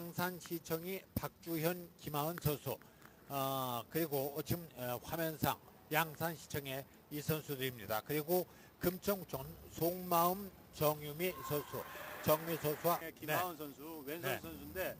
양산시청이 박주현, 김하은 선수, 어, 그리고 지금 어, 화면상 양산시청의 이 선수들입니다. 그리고 금천구청 속마음 정유미 선수, 정미 선수와 네, 김하은 선수 왼손 네. 선수인데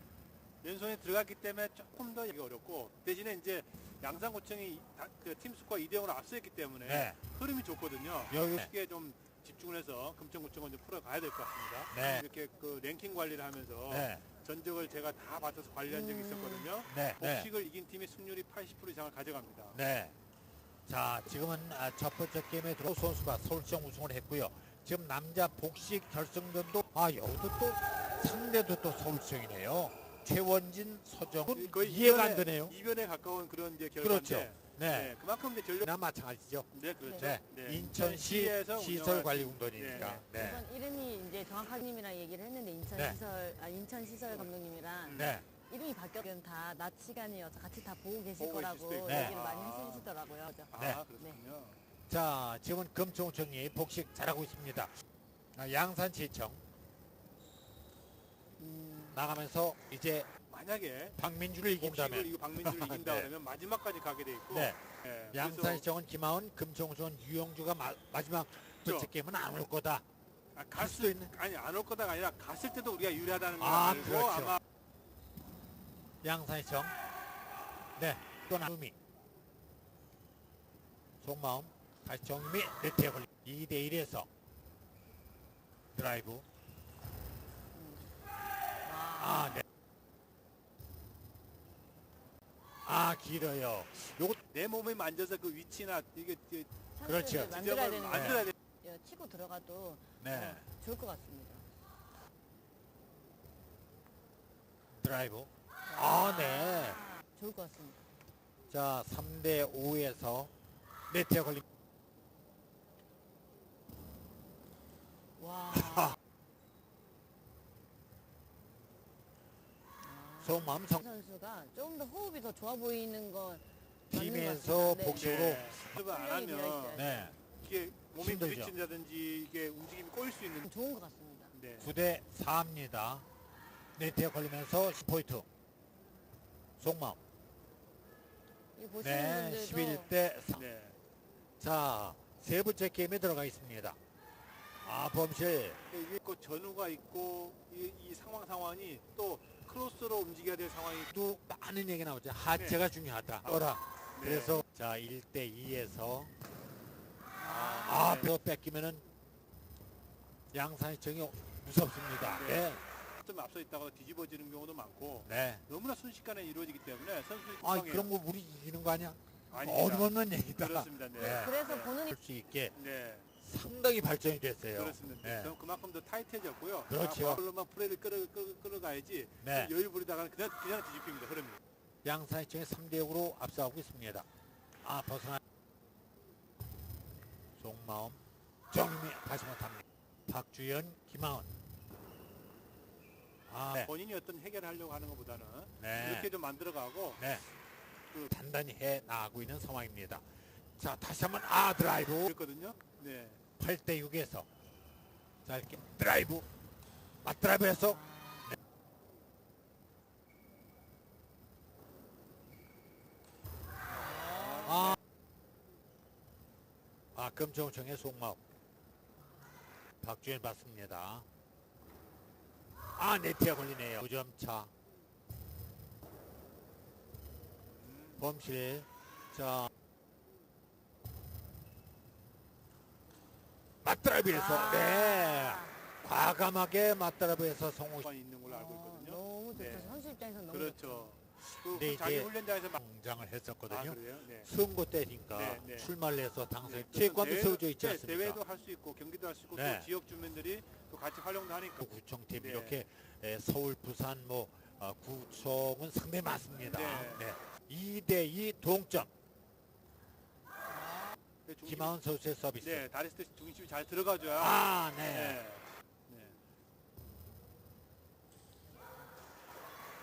왼손에 들어갔기 때문에 조금 더 어렵고 대신에 이제 양산구청이 다- 그 팀스코어 2대 0으로 앞서있기 때문에 네. 흐름이 좋거든요. 여기- 쉽게 좀 집중을 해서 금천구청은 좀 풀어가야 될 것 같습니다. 네. 이렇게 그 랭킹 관리를 하면서 네, 전적을 제가 다 받아서 관리한 적이 있었거든요. 네, 네. 복식을 이긴 팀이 승률이 80% 이상을 가져갑니다. 네. 자, 지금은 아, 첫 번째 게임에 들어 선수가 서울시청 우승을 했고요. 지금 남자 복식 결승전도 아 여기도 또 상대도 또 서울시청이네요. 최원진, 서정훈 거의 이해가 안 이변에- 되네요. 이변에 가까운 그런 이제 그렇죠. 결과인데 네. 네, 그만큼 이제 전력 나 마찬가지죠. 네 그렇죠. 네. 네. 인천시 인천시에서 시설 관리 운영할- 공단이니까. 네. 이번 이름이 이제 정확하님이랑 얘기를 했는데 인천 네. 시설 아 인천 시설 감독님이랑 네. 이름이 바뀌었면 다낮 시간이어서 같이 다 보고 계실 보고 계실 거라고 수도 있고. 네. 얘기를 많이 아. 해주시더라고요. 그죠? 아 네. 그렇군요. 자, 지금은 금천구청이 복식 잘하고 있습니다. 아, 양산시청 음, 나가면서 이제 만약에 박민주를 이긴다면 이거 박민주를 이긴다 네. 그러면 마지막까지 가게 돼 있고 네. 네, 그래서 양산 시청은 김하은, 금천구청은 유영주가 마, 마지막 그렇죠. 게임은 안 올 거다. 아, 갈 수도 있네. 아니 안 올 거다가 아니라 갔을 때도 우리가 유리하다는 걸 아, 알고 그렇죠. 아마 양산시청 네, 또 나음이 속마음 다시 정미 네트에 걸리 2대 1에서 드라이브 와. 아, 네. 아, 길어요. 요거 내 몸에 만져서 그 위치나 이게 이게 그렇죠. 찬스를 만들어야 지점을 되는 만들어야 돼. 거 치고 들어가도 네. 어, 좋을 것 같습니다. 드라이브. 아, 네. 좋을 것 같습니다. 자, 3대 5에서 네트에 걸리 와. 속마음 성 선수가 조금 더 호흡이 더 좋아 보이는 건 팀에서 맞는 것 같습니다. 복식으로 네. 연습을 안 훈련이 되어 하면 네. 이게 몸이 힘들죠. 부딪힌다든지 이게 움직임이 꼬일 수 있는 네. 좋은 것 같습니다. 네. 9대 4입니다. 네트에 걸리면서 10포인트. 속마음. 이 보시는 네, 분들도 11대 3. 네. 자, 세 번째 게임에 들어가 있습니다. 아, 범실. 이게 그 전후가 있고 이, 이 상황 상황이 또 크로스로 움직여야 될 상황이 또 많은 얘기 나오죠. 하체가 중요하다. 어라. 네. 그래서 자, 1대 2에서 아, 아, 네. 뼈 뺏기면은 양산시청이 무섭습니다. 네. 네. 좀 앞서 있다가 뒤집어지는 경우도 많고 네. 너무나 순식간에 이루어지기 때문에 선수들이 아, 급하게 그런 거 우리 이기는 거 아니야? 아닙니다. 어림없는 얘기다. 그렇습니다. 네. 네. 그래서 네. 본인이 할수 있게 네. 상당히 발전이 됐어요. 그렇습니다. 네. 그럼 그만큼 더 타이트해졌고요. 그렇죠. 그걸로만 플레이를 끌어, 끌어, 끌어가야지 네. 좀 여유 부리다가는 그냥, 그냥 뒤집힙니다. 흐름이. 양산시청이 3대 0으로 앞서가고 있습니다. 아, 벗어나. 속마음. 정미 다시 못합니다. 박주연, 김하은. 아, 네. 본인이 어떤 해결하려고 하는 것보다는 네. 이렇게 좀 만들어가고 네. 그- 단단히 해 나가고 있는 상황입니다. 자, 다시 한번 아 드라이브 그랬거든요. 네. 8대 6에서 자 이렇게 드라이브 맞 드라이브에서 아, 아 금정청의 속마음 박주현 받습니다. 아 네트에 걸리네요. 9점 차. 범실 자 맞드라이브에서 아. 네 과감하게 맞드라이브에서 성공 관 있는 걸로 알고 어, 있거든요. 너무 좋죠. 네. 선수 입장에서 너무 그렇죠. 그 네, 자기 이제 훈련장에서 막 아, 했었거든요. 그래요? 네. 선거 때니까 네, 네. 출마를 해서 당선 네, 체육관도 대회도- 세워져 있지 네, 않습니까? 대회도 할 수 있고 경기도 할 수 있고 네. 또 지역 주민들이 또 같이 활용도 하니까 그 구청팀 네. 이렇게 에, 서울, 부산 뭐 어, 구청은 상당히 많습니다. 네. 네. 2대 2 동점. 네, 김하은 선수의 서비스. 네, 다리스 때 중심이 잘 들어가줘야 아, 네. 네. 네.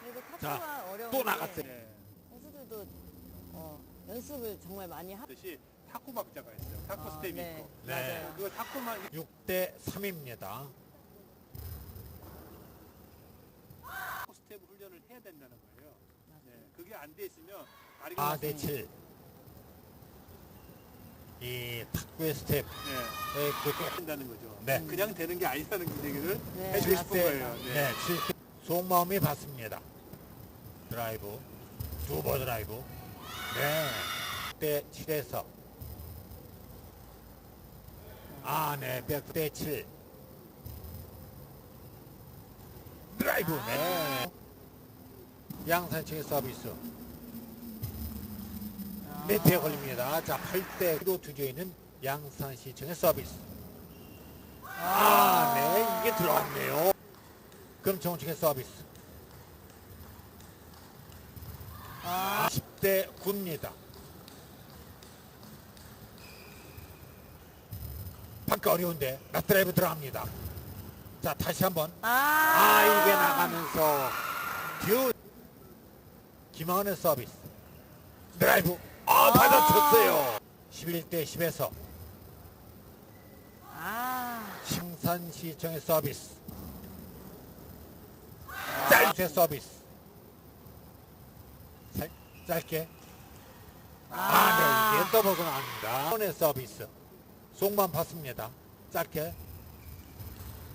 그리고 자, 어려운 또게 나갔어요. 네. 선수들도 어, 연습을 정말 많이 하. 듯이 탁구 박자가 있어요. 탁구 아, 스텝이 네. 있고. 네. 맞아요. 그거 탁구만 6대 3입니다. 탁구 스텝 훈련을 해야 된다는 거예요. 네. 그게 안 돼 있으면 아리가 4대 7. 이 탁구의 스텝. 네, 에, 그것도 된다는 거죠. 네. 그냥 되는 게 아니라는 그 얘기를 네, 해주고 싶은. 거예요. 네. 네, 칠 속마음이 받습니다. 드라이브, 두버 드라이브. 네. 대 7에서. 아, 네, 백대 7. 드라이브, 네. 양산층의 서비스. 네트에 걸립니다. 자, 8대로 두져 있는 양산시청의 서비스. 아, 네, 이게 들어왔네요. 금정중의 서비스. 아, 10대 9입니다. 바퀴 어려운데 낫드라이브 들어갑니다. 자 다시 한번 아, 아 이게 나가면서 듀 김하은의 서비스 드라이브 아 받아쳤어요. 11대 10에서 아, 심산시청의 서비스 짧게 서비스 살, 짧게 아, 네, 이게 더블가 나옵니다. 번의 서비스. 속만 봤습니다. 짧게.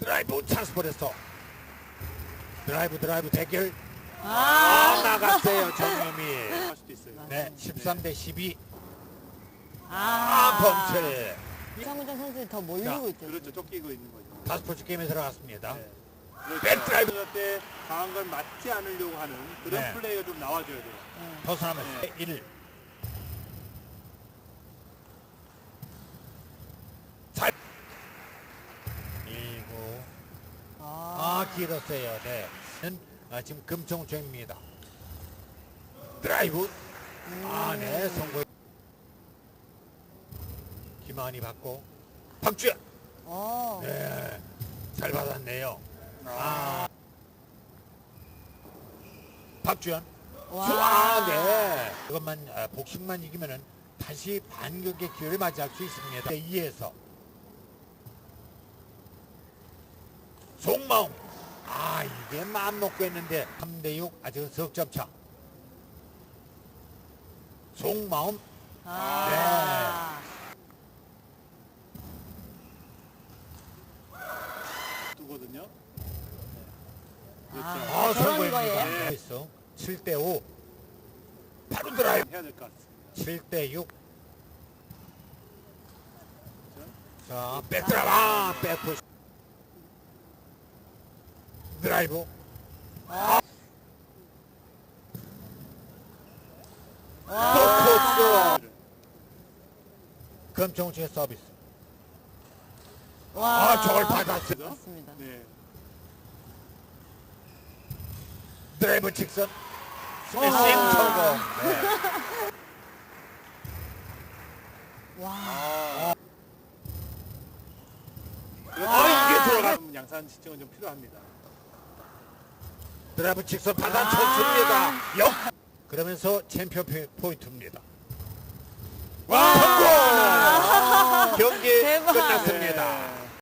드라이브 찬스볼에서. 드라이브, 드라이브 대결. 아, 나갔어요, 정유미. 할 수도 있어요. 네, 13 대 12. 아, 아, 범철. 이상훈 선수들이 더 몰리고 자, 있죠. 그렇죠. 쫓기고 있는 거죠. 다스포츠 게임에 들어갔습니다. 네. 백드라이브. 그렇죠. 때 강한 걸 맞지 않으려고 하는 그런 네. 플레이가 좀 나와줘야 돼요. 네. 벗어나면서 네. 1. 잘. 1구. 아, 아 길었어요. 네. 는, 아, 지금 금청중입니다. 드라이브. 아, 네, 성공. 김한이 받고 박주현. 어, 네, 잘 받았네요. 아, 박주현. 와, 아, 네. 이것만 아, 복식만 이기면은 다시 반격의 기회를 맞이할 수 있습니다. 2에서 속마음. 아, 이게 마음 먹고 했는데 3대 6 아직은 석점 차. 속마음. 아, 두거든요. 아, 아, 저런 성공입니다. 거예요? 네. 있어. 7대 5. 바로 드라이브. 해야 될 것 같습니다. 7대 6. 자, 백드라이브. 아, 백푸시. 드라이브. 와, 또 코스. 금정치의 서비스. 와, 아, 저걸 받았어. 맞습니다. 네. 드라이브 직선. 스매싱 와. 성공. 네. 와, 아, 아, 이게 들어가. 좀 양산 시청은 좀 필요합니다. 드라이브 직선 받아쳤습니다. 역. 그러면서 챔피언 포- 포인트입니다. 와, 성공! 경기 대박. 끝났습니다.